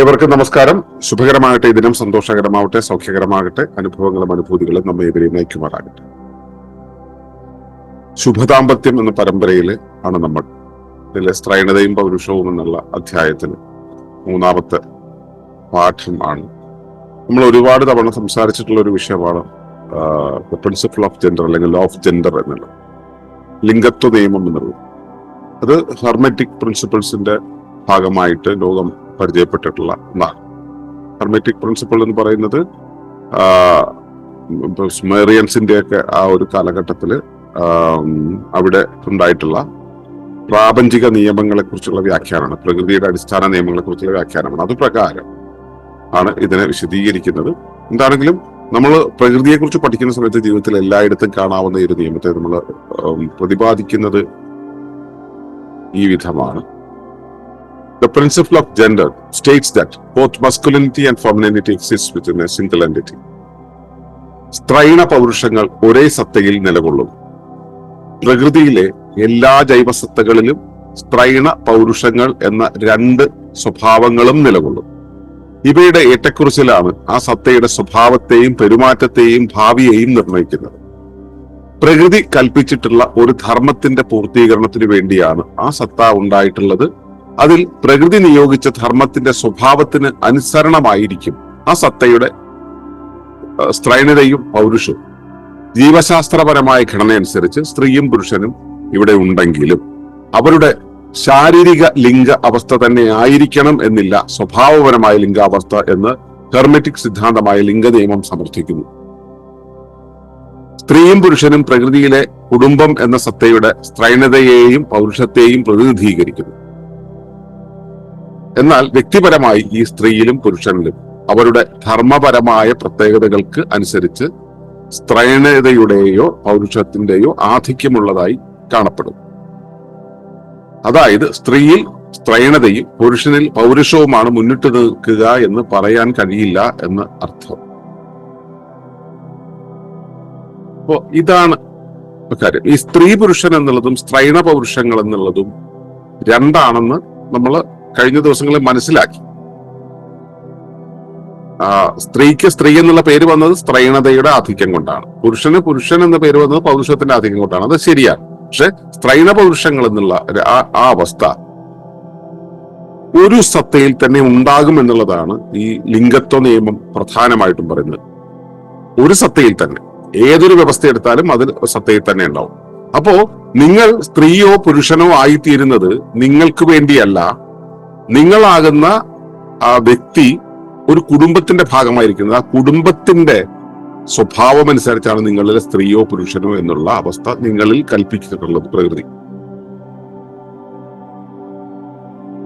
ഏവർക്കും നമസ്കാരം. ശുഭകരമാകട്ടെ. ദിനം സന്തോഷകരമാവട്ടെ സൗഖ്യകരമാകട്ടെ. അനുഭവങ്ങളും അനുഭൂതികളും നമ്മെ ഇവരെയും നയിക്കുമാറാകട്ടെ. ശുഭദാമ്പത്യം എന്ന പരമ്പരയിൽ ആണ് നമ്മൾ. ഇതിലെ സ്ത്രൈണതയും പൗരുഷവും എന്നുള്ള അധ്യായത്തിന് മൂന്നാമത്തെ പാഠം ആണ്. നമ്മൾ ഒരുപാട് തവണ സംസാരിച്ചിട്ടുള്ള ഒരു വിഷയമാണ് പ്രിൻസിപ്പിൾ ഓഫ് ജെൻഡർ അല്ലെങ്കിൽ ലോ ഓഫ് ജെൻഡർ എന്നുള്ളത്. ലിംഗത്വ നിയമം എന്നുള്ളത്. അത് ഹെർമെറ്റിക് പ്രിൻസിപ്പിൾസിന്റെ ഭാഗമായിട്ട് ലോകം പരിചയപ്പെട്ടിട്ടുള്ള ഒന്നാണ് ഹെർമെറ്റിക് പ്രിൻസിപ്പിൾ എന്ന് പറയുന്നത് സ്മേറിയൻസിന്റെ ഒക്കെ ആ ഒരു കാലഘട്ടത്തിൽ അവിടെ ഉണ്ടായിട്ടുള്ള പ്രാപഞ്ചിക നിയമങ്ങളെ കുറിച്ചുള്ള വ്യാഖ്യാനമാണ്. പ്രകൃതിയുടെ അടിസ്ഥാന നിയമങ്ങളെ കുറിച്ചുള്ള വ്യാഖ്യാനമാണ്. അത് പ്രകാരം ആണ് ഇതിനെ വിശദീകരിക്കുന്നത്. എന്താണെങ്കിലും നമ്മൾ പ്രകൃതിയെ കുറിച്ച് പഠിക്കുന്ന സമയത്ത് ജീവിതത്തിൽ എല്ലായിടത്തും കാണാവുന്ന ഈ ഒരു നിയമത്തെ നമ്മൾ പ്രതിപാദിക്കുന്നത് ഈ വിധമാണ്. The principle of gender states that both masculinity and femininity exist within a single entity. സ്ത്രൈണ പൗരുഷങ്ങൾ ഒരേ സത്തയിൽ നിലകൊള്ളും പ്രകൃതിയിലെ എല്ലാ ജൈവസത്തകളിലും സ്ത്രൈണ പൗരുഷങ്ങൾ എന്ന രണ്ട് സ്വഭാവങ്ങളും നിലകൊള്ളും ഇവയുടെ ഏറ്റക്കുറിച്ചിലാണ് ആ സത്തയുടെ സ്വഭാവത്തെയും പെരുമാറ്റത്തെയും ഭാവിയെയും നിർണയിക്കുന്നത് പ്രകൃതി കൽപ്പിച്ചിട്ടുള്ള ഒരു ധർമ്മത്തിന്റെ പൂർത്തീകരണത്തിന് വേണ്ടിയാണ് ആ സത്ത ഉണ്ടായിട്ടുള്ളത് അതിൽ പ്രകൃതി നിയോഗിച്ച ധർമ്മത്തിന്റെ സ്വഭാവത്തിന് അനുസരണമായിരിക്കും ആ സത്തയുടെ സ്ത്രൈണതയും പൗരുഷവും. ജീവശാസ്ത്രപരമായ ഘടനയനുസരിച്ച് സ്ത്രീയും പുരുഷനും ഇവിടെ ഉണ്ടെങ്കിലും അവരുടെ ശാരീരിക ലിംഗ അവസ്ഥ തന്നെ ആയിരിക്കണം എന്നില്ല സ്വഭാവപരമായ ലിംഗാവസ്ഥ എന്ന് ഹെർമെറ്റിക് സിദ്ധാന്തമായ ലിംഗ നിയമം സമർത്ഥിക്കുന്നു. സ്ത്രീയും പുരുഷനും പ്രകൃതിയിലെ കുടുംബം എന്ന സത്തയുടെ സ്ത്രൈണതയെയും പൗരുഷത്തെയും പ്രതിനിധീകരിക്കുന്നു. എന്നാൽ വ്യക്തിപരമായി ഈ സ്ത്രീയിലും പുരുഷനിലും അവരുടെ ധർമ്മപരമായ പ്രത്യേകതകൾക്ക് അനുസരിച്ച് സ്ത്രൈണതയുടെയോ പൗരുഷത്തിന്റെയോ ആധിക്യമുള്ളതായി കാണപ്പെടും. അതായത് സ്ത്രീയിൽ സ്ത്രൈണതയും പുരുഷനിൽ പൗരുഷവുമാണ് മുന്നിട്ട് നിൽക്കുക എന്ന് പറയാൻ കഴിയില്ല എന്ന് അർത്ഥം. അപ്പോ ഇതാണ് കാര്യം. ഈ സ്ത്രീ പുരുഷൻ എന്നുള്ളതും സ്ത്രൈണ പൗരുഷങ്ങൾ എന്നുള്ളതും രണ്ടാണെന്ന് നമ്മൾ കഴിഞ്ഞ ദിവസങ്ങളിൽ മനസ്സിലാക്കി. സ്ത്രീക്ക് സ്ത്രീ എന്നുള്ള പേര് വന്നത് സ്ത്രൈണതയുടെ ആധിക്യം കൊണ്ടാണ്. പുരുഷന് പുരുഷൻ എന്ന പേര് വന്നത് പൗരുഷത്തിന്റെ ആധിക്യം കൊണ്ടാണ്. അത് ശരിയാണ്. പക്ഷെ സ്ത്രൈണ പൗരുഷങ്ങൾ എന്നുള്ള ആ അവസ്ഥ ഒരു സത്തയിൽ തന്നെ ഉണ്ടാകും എന്നുള്ളതാണ് ഈ ലിംഗത്വ നിയമം പ്രധാനമായിട്ടും പറയുന്നത്. ഒരു സത്തയിൽ തന്നെ. ഏതൊരു വ്യവസ്ഥ എടുത്താലും അതിൽ സത്തയിൽ തന്നെ ഉണ്ടാവും. അപ്പോ നിങ്ങൾ സ്ത്രീയോ പുരുഷനോ ആയിത്തീരുന്നത് നിങ്ങൾക്ക് വേണ്ടിയല്ല നിങ്ങളാകുന്ന ആ വ്യക്തി ഒരു കുടുംബത്തിന്റെ ഭാഗമായിരിക്കുന്നത്. ആ കുടുംബത്തിന്റെ സ്വഭാവം അനുസരിച്ചാണ് നിങ്ങളിലെ സ്ത്രീയോ പുരുഷനോ എന്നുള്ള അവസ്ഥ നിങ്ങളിൽ കൽപ്പിച്ചിട്ടുള്ളത് പ്രകൃതി.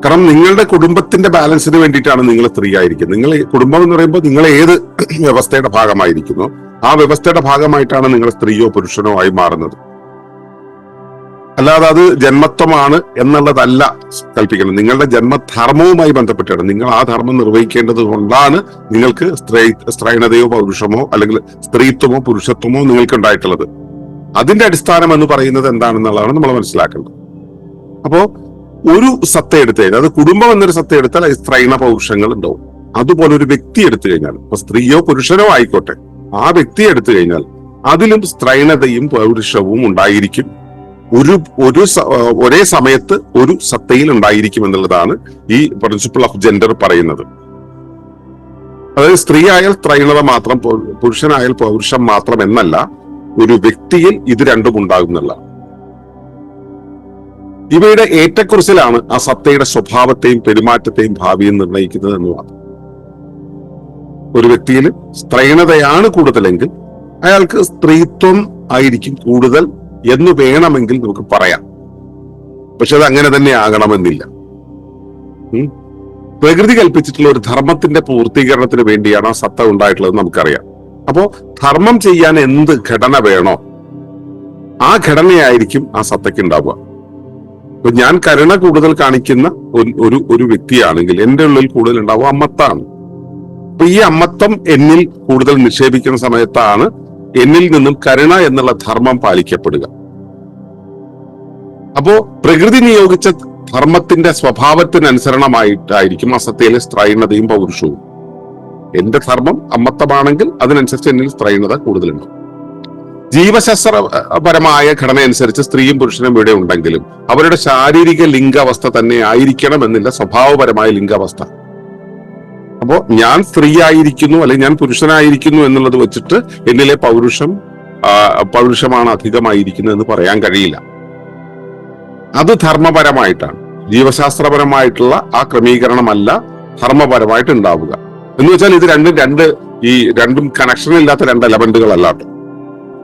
കാരണം നിങ്ങളുടെ കുടുംബത്തിന്റെ ബാലൻസിന് വേണ്ടിയിട്ടാണ് നിങ്ങൾ സ്ത്രീ ആയിരിക്കുന്നത്. നിങ്ങൾ കുടുംബം എന്ന് പറയുമ്പോൾ നിങ്ങൾ ഏത് വ്യവസ്ഥയുടെ ഭാഗമായിരിക്കുന്നു? ആ വ്യവസ്ഥയുടെ ഭാഗമായിട്ടാണ് നിങ്ങൾ സ്ത്രീയോ പുരുഷനോ ആയി മാറുന്നത്. അല്ലാതെ അത് ജന്മത്വമാണ് എന്നുള്ളതല്ല കൽപ്പിക്കണം നിങ്ങളുടെ ജന്മധർമ്മവുമായി ബന്ധപ്പെട്ടാണ്. നിങ്ങൾ ആ ധർമ്മം നിർവഹിക്കേണ്ടത് കൊണ്ടാണ് നിങ്ങൾക്ക് സ്ത്രീ സ്ത്രൈണതയോ പൗരുഷമോ അല്ലെങ്കിൽ സ്ത്രീത്വമോ പുരുഷത്വമോ നിങ്ങൾക്ക് ഉണ്ടായിട്ടുള്ളത് അതിന്റെ അടിസ്ഥാനം എന്ന് പറയുന്നത് എന്താണെന്നുള്ളതാണ് നമ്മൾ മനസ്സിലാക്കേണ്ടത്. അപ്പോ ഒരു സത്ത എടുത്തു കഴിഞ്ഞാൽ അത് കുടുംബം എന്നൊരു സത്ത എടുത്താൽ അത് സ്ത്രൈണ പൗരുഷങ്ങൾ ഉണ്ടാവും. അതുപോലെ ഒരു വ്യക്തി എടുത്തു കഴിഞ്ഞാൽ ഇപ്പൊ സ്ത്രീയോ പുരുഷനോ ആയിക്കോട്ടെ ആ വ്യക്തി എടുത്തു കഴിഞ്ഞാൽ അതിലും സ്ത്രൈണതയും പൗരുഷവും ഉണ്ടായിരിക്കും. ഒരു ഒരു ഒരേ സമയത്ത് ഒരു സത്തയിൽ ഉണ്ടായിരിക്കും എന്നുള്ളതാണ് ഈ പ്രിൻസിപ്പിൾ ഓഫ് ജെൻഡർ പറയുന്നത്. അതായത് സ്ത്രീ ആയാൽ ത്രൈണത മാത്രം പുരുഷനായാൽ പൗരുഷം മാത്രം എന്നല്ല ഒരു വ്യക്തിയിൽ ഇത് രണ്ടും ഉണ്ടാകുന്നുള്ള ഇവയുടെ ഏറ്റക്കുറിച്ചിലാണ് ആ സത്തയുടെ സ്വഭാവത്തെയും പെരുമാറ്റത്തെയും ഭാവിയും നിർണയിക്കുന്നത് എന്ന് മാത്രം. ഒരു വ്യക്തിയിൽ സ്ത്രൈണതയാണ് കൂടുതലെങ്കിൽ അയാൾക്ക് സ്ത്രീത്വം ആയിരിക്കും കൂടുതൽ എന്ന് വേണമെങ്കിൽ നമുക്ക് പറയാം. പക്ഷെ അത് അങ്ങനെ തന്നെ ആകണമെന്നില്ല. പ്രകൃതി കൽപ്പിച്ചിട്ടുള്ള ഒരു ധർമ്മത്തിന്റെ പൂർത്തീകരണത്തിന് വേണ്ടിയാണ് ആ സത്ത ഉണ്ടായിട്ടുള്ളത് നമുക്കറിയാം. അപ്പോ ധർമ്മം ചെയ്യാൻ എന്ത് ഘടന വേണോ ആ ഘടനയായിരിക്കും ആ സത്തയ്ക്ക് ഉണ്ടാവുക. ഇപ്പൊ ഞാൻ കരുണ കൂടുതൽ കാണിക്കുന്ന ഒരു ഒരു വ്യക്തിയാണെങ്കിൽ എന്റെ ഉള്ളിൽ കൂടുതൽ ഉണ്ടാവുക അമ്മത്താണ്. അപ്പൊ ഈ അമ്മത്വം എന്നിൽ കൂടുതൽ നിക്ഷേപിക്കുന്ന സമയത്താണ് എന്നിൽ നിന്നും കരുണ എന്നുള്ള ധർമ്മം പാലിക്കപ്പെടുക. അപ്പോ പ്രകൃതി നിയോഗിച്ച ധർമ്മത്തിന്റെ സ്വഭാവത്തിനനുസരണമായിട്ടായിരിക്കും അസത്യയിലെ സ്ത്രൈണതയും പൗരുഷവും. എന്റെ ധർമ്മം അമ്മത്തമാണെങ്കിൽ അതിനനുസരിച്ച് എന്നിൽ സ്ത്രൈണത കൂടുതലുണ്ട് ജീവശാസ്ത്രപരമായ ഘടന അനുസരിച്ച് സ്ത്രീയും പുരുഷനും ഇവിടെ ഉണ്ടെങ്കിലും അവരുടെ ശാരീരിക ലിംഗാവസ്ഥ തന്നെ ആയിരിക്കണം എന്നില്ല സ്വഭാവപരമായ ലിംഗാവസ്ഥ. അപ്പോ ഞാൻ സ്ത്രീ ആയിരിക്കുന്നു അല്ലെങ്കിൽ ഞാൻ പുരുഷനായിരിക്കുന്നു എന്നുള്ളത് വെച്ചിട്ട് എന്നിലെ പൗരുഷം പൗരുഷമാണ് അധികമായിരിക്കുന്നത് എന്ന് പറയാൻ കഴിയില്ല. അത് ധർമ്മപരമായിട്ടാണ്. ജീവശാസ്ത്രപരമായിട്ടുള്ള ആ ക്രമീകരണമല്ല ധർമ്മപരമായിട്ട് ഉണ്ടാവുക. എന്ന് വെച്ചാൽ ഇത് രണ്ടും രണ്ട് ഈ രണ്ടും കണക്ഷൻ ഇല്ലാത്ത രണ്ട് എലമെന്റുകൾ കേട്ടോ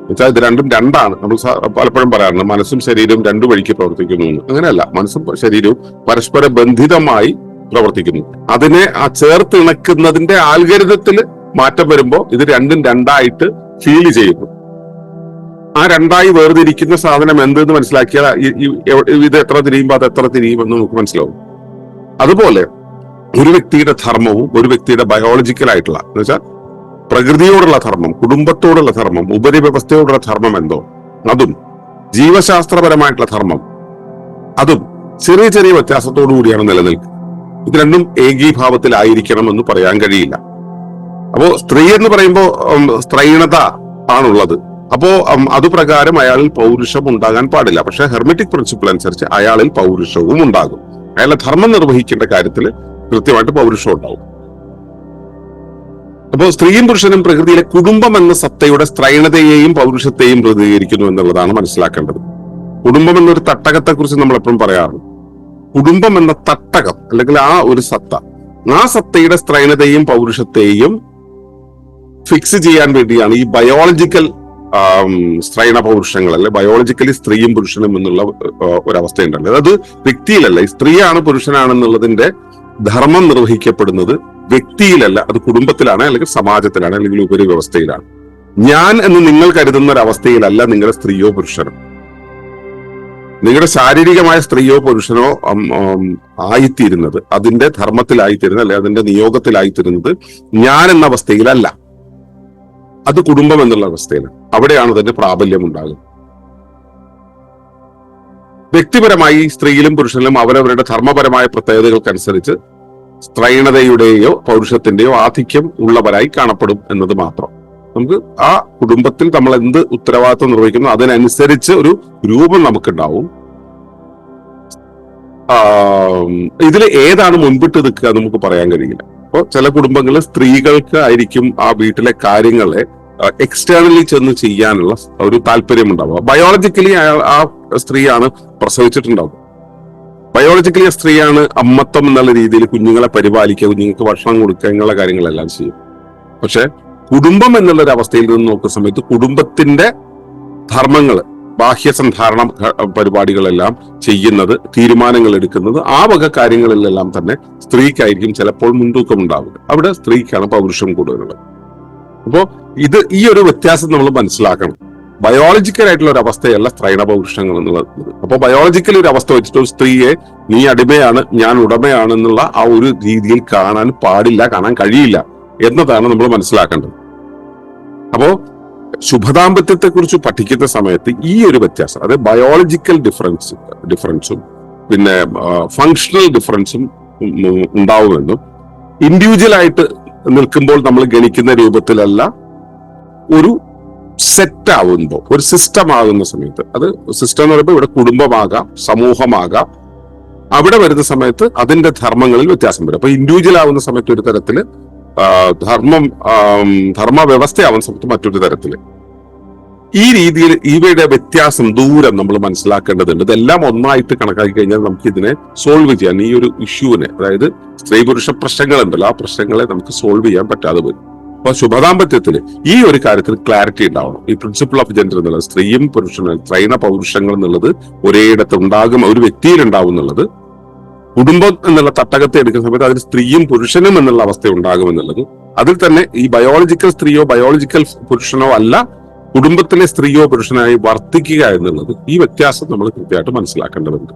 വെച്ചാൽ ഇത് രണ്ടും രണ്ടാണ്. നമ്മൾ പലപ്പോഴും പറയാറുണ്ട് മനസ്സും ശരീരവും രണ്ടു വഴിക്ക് പ്രവർത്തിക്കുന്നു അങ്ങനെയല്ല മനസ്സും ശരീരവും പരസ്പര ബന്ധിതമായി പ്രവർത്തിക്കുന്നു. അതിനെ ആ ചേർത്ത് ഇണക്കുന്നതിന്റെ ആൽഗരിതത്തിൽ മാറ്റം വരുമ്പോൾ ഇത് രണ്ടും രണ്ടായിട്ട് ഫീൽ ചെയ്യുന്നു. ആ രണ്ടായി വേർതിരിക്കുന്ന സാധനം എന്തെന്ന് മനസ്സിലാക്കിയാൽ ഇത് എത്ര തിരിയുമ്പോൾ അത് എത്ര തിരിയുമെന്ന് നമുക്ക് മനസ്സിലാവും. അതുപോലെ ഒരു വ്യക്തിയുടെ ധർമ്മവും ഒരു വ്യക്തിയുടെ ബയോളജിക്കൽ ആയിട്ടുള്ള എന്ന് വെച്ചാൽ പ്രകൃതിയോടുള്ള ധർമ്മം കുടുംബത്തോടുള്ള ധർമ്മം ഉപരിവ്യവസ്ഥയോടുള്ള ധർമ്മം എന്തോ അതും ജീവശാസ്ത്രപരമായിട്ടുള്ള ധർമ്മം അതും ചെറിയ ചെറിയ വ്യത്യാസത്തോടു കൂടിയാണ് നിലനിൽക്കുന്നത്. ഇത് രണ്ടും ഏകീഭാവത്തിലായിരിക്കണം എന്ന് പറയാൻ കഴിയില്ല. അപ്പോ സ്ത്രീ എന്ന് പറയുമ്പോൾ സ്ത്രൈണത ആണുള്ളത്. അപ്പോ അതുപ്രകാരം അയാളിൽ പൗരുഷം ഉണ്ടാകാൻ പാടില്ല. പക്ഷെ ഹെർമെറ്റിക് പ്രിൻസിപ്പിൾ അനുസരിച്ച് അയാളിൽ പൗരുഷവും ഉണ്ടാകും. അയാളെ ധർമ്മം നിർവഹിക്കേണ്ട കാര്യത്തിൽ കൃത്യമായിട്ട് പൗരുഷം ഉണ്ടാവും അപ്പോൾ സ്ത്രീയും പുരുഷനും പ്രകൃതിയിലെ കുടുംബം എന്ന സത്തയുടെ സ്ത്രൈണതയെയും പൗരുഷത്തെയും പ്രതികരിക്കുന്നു എന്നുള്ളതാണ് മനസ്സിലാക്കേണ്ടത്. കുടുംബം എന്നൊരു തട്ടകത്തെ കുറിച്ച് നമ്മൾ എപ്പോഴും പറയാറുണ്ട്. കുടുംബം എന്ന തട്ടകം അല്ലെങ്കിൽ ആ ഒരു സത്ത ആ സത്തയുടെ സ്ത്രൈണതയും പൗരുഷത്തെയും ഫിക്സ് ചെയ്യാൻ വേണ്ടിയാണ് ഈ ബയോളജിക്കൽ സ്ത്രൈണ പൗരുഷങ്ങൾ അല്ലെ ബയോളജിക്കലി സ്ത്രീയും പുരുഷനും എന്നുള്ള ഒരവസ്ഥ ഉണ്ടല്ലോ അത് വ്യക്തിയിലല്ല സ്ത്രീയാണ് പുരുഷനാണെന്നുള്ളതിന്റെ ധർമ്മം നിർവഹിക്കപ്പെടുന്നത് വ്യക്തിയിലല്ല അത് കുടുംബത്തിലാണ് അല്ലെങ്കിൽ സമാജത്തിലാണ് അല്ലെങ്കിൽ ഉപരി വ്യവസ്ഥയിലാണ് ഞാൻ എന്ന് നിങ്ങൾ കരുതുന്ന ഒരു നിങ്ങളുടെ സ്ത്രീയോ പുരുഷനോ. നിങ്ങളുടെ ശാരീരികമായ സ്ത്രീയോ പുരുഷനോ ആയിത്തീരുന്നത് അതിന്റെ ധർമ്മത്തിലായിത്തീരുന്നത് അല്ലെ അതിന്റെ നിയോഗത്തിലായിത്തീരുന്നത് ഞാൻ എന്ന അവസ്ഥയിലല്ല. അത് കുടുംബം എന്നുള്ള അവസ്ഥയിലാണ്. അവിടെയാണ് അതിന്റെ പ്രാബല്യം ഉണ്ടാകുന്നത്. വ്യക്തിപരമായി സ്ത്രീയിലും പുരുഷനിലും അവരവരുടെ ധർമ്മപരമായ പ്രത്യേകതകൾക്കനുസരിച്ച് സ്ത്രൈണതയുടെയോ പൗരുഷത്തിന്റെയോ ആധിക്യം ഉള്ളവരായി കാണപ്പെടും എന്നത് മാത്രം. നമുക്ക് ആ കുടുംബത്തിൽ നമ്മൾ എന്ത് ഉത്തരവാദിത്വം നിർവഹിക്കുന്നു അതിനനുസരിച്ച് ഒരു രൂപം നമുക്കുണ്ടാവും. ഇതിൽ ഏതാണ് മുൻപിട്ട് നിൽക്കുക നമുക്ക് പറയാൻ കഴിയില്ല. അപ്പോൾ ചില കുടുംബങ്ങളിൽ സ്ത്രീകൾക്ക് ആയിരിക്കും ആ വീട്ടിലെ കാര്യങ്ങളെ എക്സ്റ്റേണലി ചെന്ന് ചെയ്യാനുള്ള ഒരു താല്പര്യം ഉണ്ടാവുക. ബയോളജിക്കലി ആ സ്ത്രീയാണ് പ്രസവിച്ചിട്ടുണ്ടാവുക. ബയോളജിക്കലി ആ സ്ത്രീയാണ് അമ്മത്വം എന്നുള്ള രീതിയിൽ കുഞ്ഞുങ്ങളെ പരിപാലിക്കുക കുഞ്ഞുങ്ങൾക്ക് ഭക്ഷണം കൊടുക്കുക എന്നുള്ള കാര്യങ്ങളെല്ലാം ചെയ്യും. പക്ഷെ കുടുംബം എന്നുള്ള ഒരു അവസ്ഥയിൽ നിന്ന് നോക്കുന്ന സമയത്ത് കുടുംബത്തിന്റെ ധർമ്മങ്ങൾ ബാഹ്യസന്ധാരണ പരിപാടികളെല്ലാം ചെയ്യുന്നത് തീരുമാനങ്ങൾ എടുക്കുന്നത് ആ വക കാര്യങ്ങളിലെല്ലാം തന്നെ സ്ത്രീക്കായിരിക്കും ചിലപ്പോൾ മുൻതൂക്കം ഉണ്ടാവുക അവിടെ സ്ത്രീക്കാണ് പൗരുഷം കൂടുതലുള്ളത്. അപ്പോ ഇത് ഈ ഒരു വ്യത്യാസം നമ്മൾ മനസ്സിലാക്കണം. ബയോളജിക്കൽ ആയിട്ടുള്ള ഒരു അവസ്ഥയല്ല സ്ത്രൈണ പൗരുഷങ്ങൾ എന്നുള്ളത്. അപ്പോൾ ബയോളജിക്കൽ ഒരു അവസ്ഥ വെച്ചിട്ട് ഒരു സ്ത്രീയെ നീ അടിമയാണ് ഞാൻ ഉടമയാണെന്നുള്ള ആ ഒരു രീതിയിൽ കാണാൻ പാടില്ല കാണാൻ കഴിയില്ല എന്നതാണ് നമ്മൾ മനസ്സിലാക്കേണ്ടത്. അപ്പോ ശുഭദാമ്പത്യത്തെ കുറിച്ച് പഠിക്കുന്ന സമയത്ത് ഈ ഒരു വ്യത്യാസം അതായത് ബയോളജിക്കൽ ഡിഫറൻസ് ഡിഫറൻസും പിന്നെ ഫങ്ഷണൽ ഡിഫറൻസും ഉണ്ടാവുമെന്നും ഇൻഡിവിജ്വൽ ആയിട്ട് നിൽക്കുമ്പോൾ നമ്മൾ ഗണിക്കുന്ന രൂപത്തിലല്ല ഒരു സെറ്റ് ആവുമ്പോൾ ഒരു സിസ്റ്റം ആകുന്ന സമയത്ത് അത് സിസ്റ്റം എന്ന് പറയുമ്പോൾ ഇവിടെ കുടുംബമാകാം സമൂഹമാകാം അവിടെ വരുന്ന സമയത്ത് അതിന്റെ ധർമ്മങ്ങളിൽ വ്യത്യാസം വരും. അപ്പൊ ഇൻഡിവിജ്വൽ ആവുന്ന സമയത്ത് ഒരു തരത്തിൽ ആ, ധർമ്മം ധർമ്മ വ്യവസ്ഥയാവാൻ സമയത്ത് മറ്റൊരു തരത്തിൽ. ഈ രീതിയിൽ ഇവയുടെ വ്യത്യാസം ദൂരം നമ്മൾ മനസ്സിലാക്കേണ്ടതുണ്ട്. ഇതെല്ലാം ഒന്നായിട്ട് കണക്കാക്കി കഴിഞ്ഞാൽ നമുക്ക് ഇതിനെ സോൾവ് ചെയ്യാൻ ഈ ഒരു ഇഷ്യൂവിനെ അതായത് സ്ത്രീ പുരുഷ പ്രശ്നങ്ങൾ ഉണ്ടല്ലോ ആ പ്രശ്നങ്ങളെ നമുക്ക് സോൾവ് ചെയ്യാൻ പറ്റാതെ വരും അപ്പൊ ശുഭദാമ്പത്യത്തിൽ ഈ ഒരു കാര്യത്തിൽ ക്ലാരിറ്റി ഉണ്ടാവണം. ഈ പ്രിൻസിപ്പിൾ ഓഫ് ജെൻഡർ എന്നുള്ളത് സ്ത്രീയും പുരുഷനും ത്രൈണ പൗരുഷങ്ങൾ എന്നുള്ളത് ഒരേയിടത്ത് ഉണ്ടാകും ഒരു വ്യക്തിയിൽ ഉണ്ടാവും എന്നുള്ളത് കുടുംബം എന്നുള്ള തട്ടകത്തെ എടുക്കുന്ന സമയത്ത് അതിൽ സ്ത്രീയും പുരുഷനും എന്നുള്ള അവസ്ഥ ഉണ്ടാകും എന്നുള്ളത് അതിൽ തന്നെ ഈ ബയോളജിക്കൽ സ്ത്രീയോ ബയോളജിക്കൽ പുരുഷനോ അല്ല കുടുംബത്തിലെ സ്ത്രീയോ പുരുഷനായി വർത്തിക്കുക എന്നുള്ളത് ഈ വ്യത്യാസം നമ്മൾ കൃത്യമായിട്ട് മനസ്സിലാക്കേണ്ടതുണ്ട്.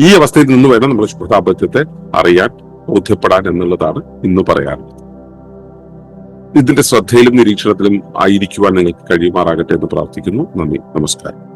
ഈ അവസ്ഥയിൽ നിന്ന് വേണം നമ്മൾ ശുഭതാപത്യത്തെ അറിയാൻ ബോധ്യപ്പെടാൻ എന്നുള്ളതാണ് ഇന്ന് പറയാറുള്ളത് ഇതിന്റെ ശ്രദ്ധയിലും നിരീക്ഷണത്തിലും ആയിരിക്കുവാൻ നിങ്ങൾക്ക് കഴിയുമാറാകട്ടെ എന്ന് പ്രാർത്ഥിക്കുന്നു. നന്ദി. നമസ്കാരം.